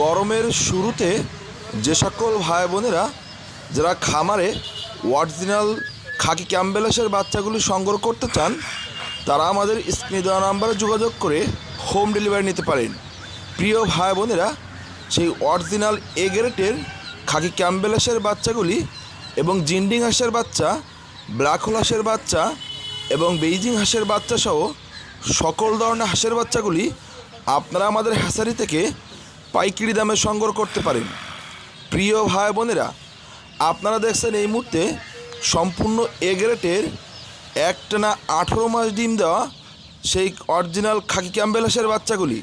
গরমের শুরুতে যে সকল ভাই বোনেরা যারা খামারে অরিজিনাল খাকি ক্যাম্বেলাসের বাচ্চাগুলি সংগ্রহ করতে চান, তারা আমাদের স্ক্রিনে দেওয়া নাম্বারে যোগাযোগ করে হোম ডেলিভারি নিতে পারেন। প্রিয় ভাই বোনেরা, সেই অরিজিনাল এ গ্রেটের খাকি ক্যাম্বেলাসের বাচ্চাগুলি এবং জিন্ডিং হাঁসের বাচ্চা ব্ল্যাক হোল হাঁসের বাচ্চা এবং বেইজিং হাঁসের বাচ্চা সহ সকল ধরনের হাঁসের বাচ্চাগুলি আপনারা আমাদের হ্যাসারি থেকে পাইকারি দামে সংগ্রহ করতে পারেন। প্রিয় ভাই বোনেরা, আপনারা দেখছেন এই মুহূর্তে সম্পূর্ণ এ গ্রেটের একটানা আঠেরো মাস ডিম দেওয়া সেই অরিজিনাল খাকি ক্যাম্বেলাসের বাচ্চাগুলি।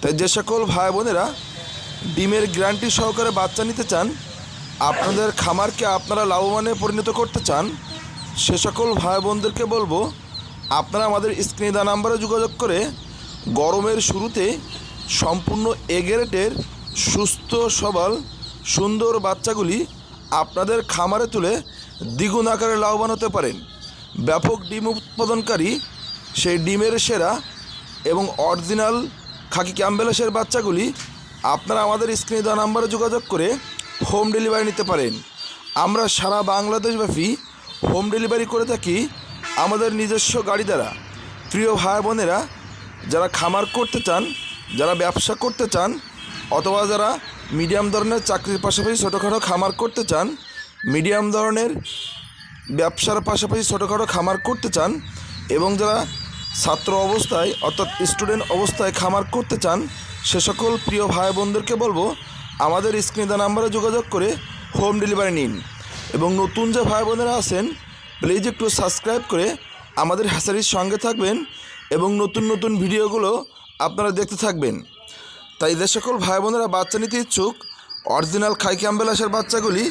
তাই যে সকল ভাই বোনেরা, ডিমের গ্যারান্টি সহকারে বাচ্চা নিতে চান, আপনাদের খামারকে আপনারা লাভবানে পরিণত করতে চান, সে সকল ভাই বোনদেরকে বলব, আপনারা আমাদের স্ক্রিনে দেওয়া নাম্বারে যোগাযোগ করে গরমের শুরুতে সম্পূর্ণ এগেরেটের সুস্থ সবল, সুন্দর বাচ্চাগুলি আপনাদের খামারে তুলে দ্বিগুণ আকারে লাভবান হতে পারেন। ব্যাপক ডিম উৎপাদনকারী সেই ডিমের সেরা এবং অরিজিনাল খাকি ক্যাম্বেলাসের বাচ্চাগুলি আপনারা আমাদের স্ক্রিনে দেওয়া নাম্বারে যোগাযোগ করে হোম ডেলিভারি নিতে পারেন। আমরা সারা বাংলাদেশব্যাপী হোম ডেলিভারি করে থাকি আমাদের নিজস্ব গাড়ি দ্বারা। প্রিয় ভাই বোনেরা, যারা খামার করতে চান যারা ব্যবসা করতে চান অথবা যারা মিডিয়াম ধরনের চাকরির পাশাপাশি ছোটোখাটো খামার করতে চান, মিডিয়াম ধরনের ব্যবসার পাশাপাশি ছোটোখাটো খামার করতে চান এবং যারা ছাত্র অবস্থায় অর্থাৎ স্টুডেন্ট অবস্থায় খামার করতে চান, সে সকল প্রিয় ভাই বোনদেরকে বলব আমাদের স্ক্রিনে নাম্বারে যোগাযোগ করে হোম ডেলিভারি নিন। এবং নতুন যে ভাই বোনেরা আছেন প্লিজ একটু সাবস্ক্রাইব করে আমাদের হ্যাসারির সঙ্গে থাকবেন এবং নতুন নতুন ভিডিওগুলো আপনারা দেখতে থাকবেন। তাই যে সকল ভাই বোনেরা বাচ্চা নিতে ইচ্ছুক অরিজিনাল খাই ক্যাম্বেলাসের বাচ্চাগুলি